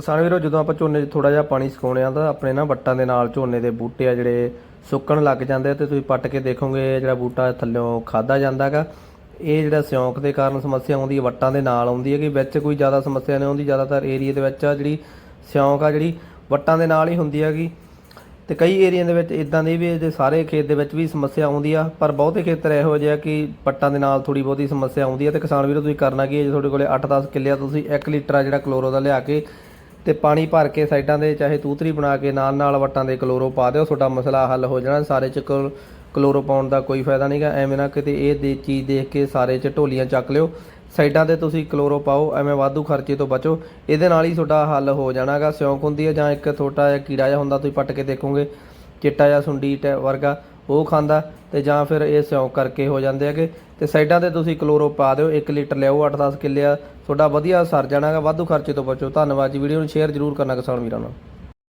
ਕਿਸਾਨ ਵੀਰੋ, ਜਦੋਂ ਆਪਾਂ ਝੋਨੇ 'ਚ ਥੋੜਾ ਜਿਹਾ ਪਾਣੀ ਸੁਕਾਉਣੇ ਆ ਤਾਂ ਆਪਣੇ ਨਾ ਵੱਟਾਂ ਦੇ ਨਾਲ ਝੋਨੇ ਦੇ ਬੂਟੇ ਆ ਜਿਹੜੇ ਸੁੱਕਣ ਲੱਗ ਜਾਂਦੇ ਆ ਤੇ ਤੁਸੀਂ ਪੱਟ ਕੇ ਦੇਖੋਗੇ ਜਿਹੜਾ ਬੂਟਾ ਥੱਲਿਓਂ ਖਾਦਾ ਜਾਂਦਾਗਾ ਇਹ ਜਿਹੜਾ ਸਿਉਂਕ ਦੇ ਕਾਰਨ ਸਮੱਸਿਆ ਆਉਂਦੀ ਹੈ, ਵੱਟਾਂ ਦੇ ਨਾਲ ਆਉਂਦੀ ਹੈ ਕਿ ਵਿੱਚ ਕੋਈ ਜ਼ਿਆਦਾ ਸਮੱਸਿਆ ਨਹੀਂ ਆਉਂਦੀ, ਜ਼ਿਆਦਾਤਰ ਏਰੀਆ ਦੇ ਵਿੱਚ ਆ ਜਿਹੜੀ ਸਿਉਂਕ ਆ ਜਿਹੜੀ ਵੱਟਾਂ ਦੇ ਨਾਲ ਹੀ ਹੁੰਦੀ ਹੈਗੀ। ਤੇ ਕਈ ਏਰੀਆ ਦੇ ਵਿੱਚ ਇਦਾਂ ਦੀ ਵੀ ਇਹਦੇ ਸਾਰੇ ਖੇਤ ਦੇ ਵਿੱਚ ਵੀ ਸਮੱਸਿਆ ਆਉਂਦੀ ਆ, ਪਰ ਬਹੁਤੇ ਖੇਤਰ ਇਹੋ ਜਿਹੇ ਆ ਕਿ ਪੱਟਾਂ ਦੇ ਨਾਲ ਥੋੜੀ ਬਹੁਤੀ ਸਮੱਸਿਆ ਆਉਂਦੀ ਆ। ਤੇ ਕਿਸਾਨ ਵੀਰੋ, ਤੁਸੀਂ ਕਰਨਾ ਕੀ ਹੈ? ਜੇ ਤੁਹਾਡੇ ਕੋਲੇ 8-10 ਕਿੱਲੇ ਆ, ਤੁਸੀਂ 1 ਲੀਟਰ ਆ ਜਿਹੜਾ ਕਲੋਰੋ ਦਾ ਲਿਆ ਕੇ ਤੇ ਪਾਣੀ ਭਰ ਕੇ ਸਾਈਡਾਂ ਦੇ ਚਾਹੇ ਤੂਤਰੀ ਬਣਾ ਕੇ ਨਾਲ ਨਾਲ ਵੱਟਾਂ ਦੇ ਕਲੋਰੋ ਪਾ ਦਿਓ, ਤੁਹਾਡਾ ਮਸਲਾ ਹੱਲ ਹੋ ਜਾਣਾ, ਸਾਰੇ ਚ ਕਲ- ਕਲੋਰੋ ਪਾਉਣ ਦਾ ਕੋਈ ਫਾਇਦਾ ਨਹੀਂਗਾ ਐਵੇਂ ਨਾ ਕਿਤੇ ਇਹ ਦੇ ਚੀਜ਼ ਦੇਖ ਕੇ ਸਾਰੇ ਚ ਢੋਲੀਆਂ ਚੱਕ ਲਿਓ। ਸਾਈਡਾਂ ਤੇ ਤੁਸੀਂ ਕਲੋਰੋ ਪਾਓ, ਐਵੇਂ ਵਾਧੂ ਖਰਚੇ ਤੋਂ ਬਚੋ। ਇਹਦੇ ਨਾਲ ਹੀ ਤੁਹਾਡਾ ਹੱਲ ਹੋ ਜਾਣਾਗਾ ਸਿਉਂਕ ਹੁੰਦੀ ਹੈ ਜਾਂ ਇੱਕ ਛੋਟਾ ਜਿਹਾ ਕੀੜਾ ਜਿਹਾ ਹੁੰਦਾ, ਤੁਸੀਂ ਪੱਟ ਕੇ ਦੇਖੋਗੇ। ਚਿੱਟਾ ਜਿਹਾ ਸੁੰਡੀ ਟੈ- ਵਰਗਾ। ਉਹ ਖਾਂਦਾ ਤੇ ਜਾਂ ਫਿਰ ਇਹ ਸਿਉਂਕ ਕਰਕੇ ਹੋ ਜਾਂਦੇ ਹੈਗੇ। ਤੇ ਸਾਈਡਾਂ ਤੇ ਤੁਸੀਂ ਕਲੋਰੋ ਪਾ ਦਿਓ 1 ਲੀਟਰ ਲਿਆਓ 8-10 ਕਿੱਲੇ ਆ। ਤੁਹਾਡਾ ਵਧੀਆ ਸਰ ਜਾਣਾਗਾ ਵਾਧੂ ਖਰਚੇ ਤੋਂ ਬਚੋ। ਧੰਨਵਾਦ ਜੀ, ਵੀਡੀਓ ਨੂੰ ਸ਼ੇਅਰ ਜ਼ਰੂਰ ਕਰਨਾ ਕਿਸਾਨ ਵੀਰਾਂ ਨਾਲ।